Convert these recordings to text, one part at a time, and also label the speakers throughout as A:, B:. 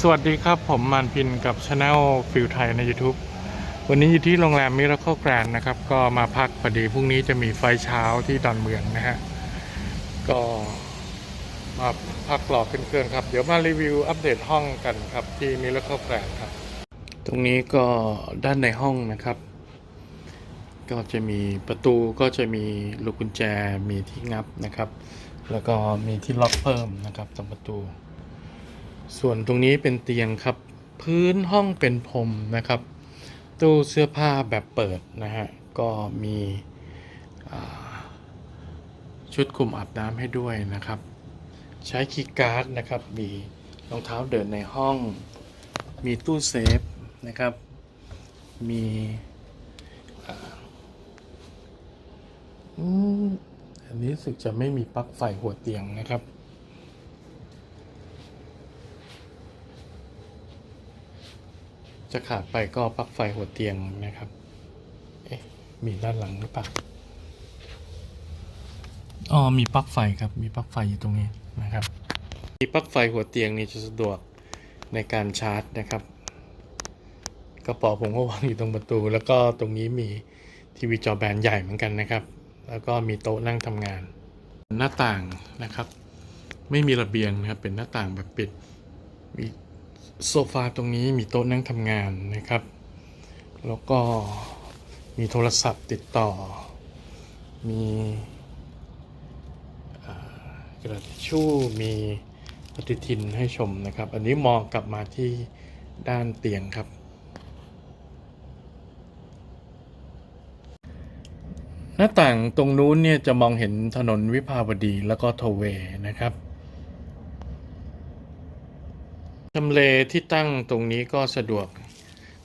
A: สวัสดีครับผมมานพินกับช anel ฟิลไทยใน YouTube วันนี้อยู่ที่โรงแรมมิราเคิลแกรนนะครับ ก็มาพักพอดีพรุ่งนี้จะมีไฟเช้าที่ดอนเมืองนะฮะ ก็มาพักรอขึ้นเครื่องครับ เดี๋ยวมารีวิวอัปเดตห้องกันครับ ที่มิราเคิลแกรนครับ ตรงนี้ก็ด้านในห้องนะครับ ก็จะมีประตูก็จะมีลูกกุญแจมีที่งับนะครับ แล้วก็มีที่ล็อกเพิ่มนะครับตรงประตู ส่วนตรงนี้เป็นเตียงครับ พื้นห้องเป็นพรมนะครับ ตู้เสื้อผ้าแบบเปิดนะฮะ ก็มีชุดคลุมอาบน้ำให้ด้วยนะครับ ใช้คีย์การ์ดนะครับ มีรองเท้าเดินในห้อง มีตู้เซฟนะครับ มีอันนี้รู้สึกจะไม่มีปลั๊กไฟหัวเตียงนะครับ จะขาดไปก็ปลั๊กไฟหัวเตียงนะครับ เอ๊ะ มีด้านหลังหรือเปล่า อ๋อ มีปลั๊กไฟครับ มีปลั๊กไฟอยู่ตรงนี้นะครับ มีปลั๊กไฟหัวเตียงนี่จะสะดวกในการชาร์จนะครับ กระเป๋าผมก็วางอยู่ตรงประตู แล้วก็ตรงนี้มีทีวีจอแบนใหญ่เหมือนกันนะครับ แล้วก็มีโต๊ะนั่งทำงาน หน้าต่างนะครับ ไม่มีระเบียงนะครับ เป็นหน้าต่างแบบปิด มี โซฟาตรงนี้มีโต๊ะนั่งทำงานนะครับ แล้วก็มีโทรศัพท์ติดต่อ มีอกระดาษทิชชู่มีปฏิทินให้ชมนะครับ อันนี้มองกลับมาที่ด้านเตียงครับ หน้าต่างตรงนู้นเนี่ยจะมองเห็นถนนวิภาวดีแล้วก็โทเวนะครับ ทำเลที่ตั้งตรงนี้ก็สะดวก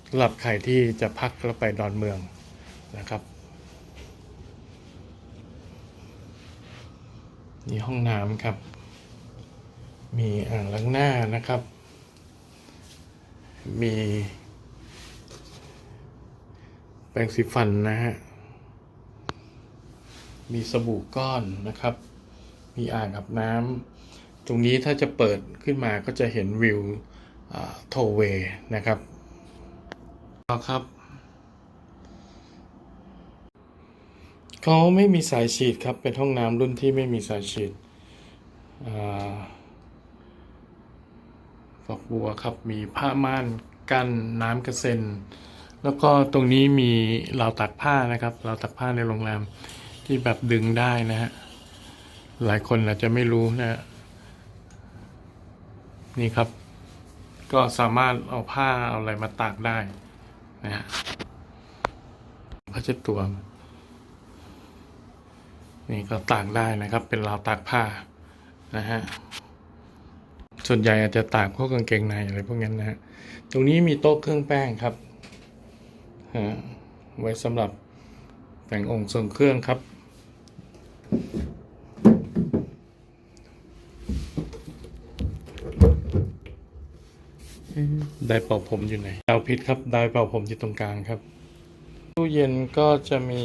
A: สำหรับใครที่จะพักแล้วไปดอนเมืองนะครับ นี่ห้องน้ำครับ มีอ่างล้างหน้านะครับ มีแปรงสีฟันนะฮะ มีสบู่ก้อนนะครับ มีอ่างอาบน้ำ ตรงนี้ถ้าจะเปิดขึ้นมาก็จะเห็นวิวโทเวนะครับครับเขาไม่มีสายฉีดครับ เป็นห้องน้ำรุ่นที่ไม่มีสายฉีดอ่าฝักบัวครับ มีผ้าม่านกันน้ำกระเซ็น แล้วก็ตรงนี้มีราวตักผ้านะครับราวตักผ้าในโรงแรมที่แบบดึงได้นะฮะ หลายคนอาจจะไม่รู้นะฮะ นี่ครับ ก็สามารถเอาผ้าเอาอะไรมาตากได้นะฮะผ้าเช็ดตัว นี่ก็ตากได้นะครับ เป็นราวตากผ้านะฮะส่วนใหญ่อาจจะตากพวกกางเกงในอะไรพวกนั้นนะฮะตรงนี้มีโต๊ะเครื่องแป้งครับฮะไว้สำหรับแต่งองค์ทรงเครื่องครับ ได้เป่าผมอยู่ไหนดาวพิษครับได้เป่าผมอยู่ตรงกลางครับ ตู้เย็นก็จะมี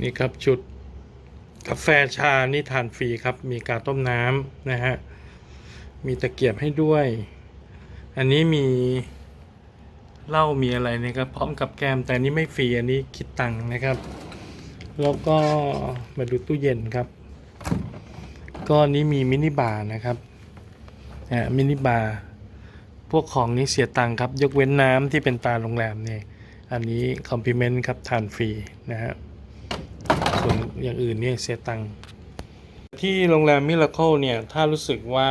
A: นี่ครับชุดกาแฟชานี่ทานฟรีครับ มีกาต้มน้ำนะฮะ มีตะเกียบให้ด้วย อันนี้มีเหล้ามีอะไรนะครับ พร้อมกับแกมแต่อันนี้ไม่ฟรีอันนี้คิดตังค์นะครับ แล้วก็มาดูตู้เย็นครับ ก็อันนี้มีมินิบาร์นะครับ อ่ามินิบาร์พวกของนี้เสียตังค์ครับ ยกเว้นน้ำที่เป็นตาโรงแรมเนี่ยอันนี้คอมพ l เมนต์ครับทานฟรีนะฮะส่วนอย่างอื่นเนี่ยเสียตังค์ที่โรงแรมมิราเคิลเนี่ยถ้ารู้สึกว่า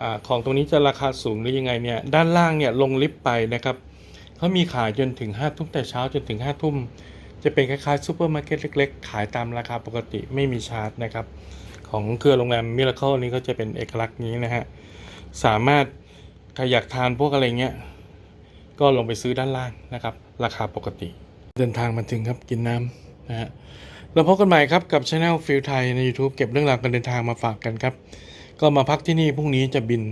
A: อของตรงนี้จะราคาสูงหรือยังไงเนี่ยด้านล่างเนี่ยลงลิฟต์ไปนะครับเขามีขายจนถึง5ทุ่มแต่เช้าจนถึง5ทุ่มจะเป็นคล้ายๆซูเปอร์มาร์เก็ตเล็กๆ ขายตามราคาปกติไม่มีชาร์จนะครับ ของเครือโรงแรมมิราเคิลนี้ก็จะเป็นเอกลักษณ์นี้นะฮะ สามารถใครอยากทานพวกอะไรเงี้ย ก็ลงไปซื้อด้านล่างนะครับ ราคาปกติ เดินทางมาถึงครับกินน้ำนะฮะเราพบกันใหม่ครับกับช anel ฟิลไทยใน YouTube เก็บเรื่องราวการเดินทางมาฝากกันครับ ก็มาพักที่นี่พรุ่งนี้จะบิน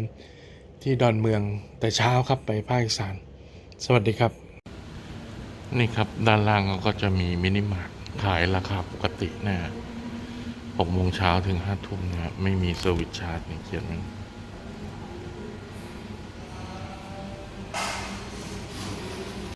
A: ที่ดอนเมืองแต่เช้าครับไปภาคอีสาน สวัสดีครับ นี่ครับด้านล่างเขาก็จะมีมินิมาร์ทขายราคาปกตินะ 6โมงเช้าถึง5ทุ่มนะครับ ไม่มีเซอร์วิสชาร์จนี่เขียนไว้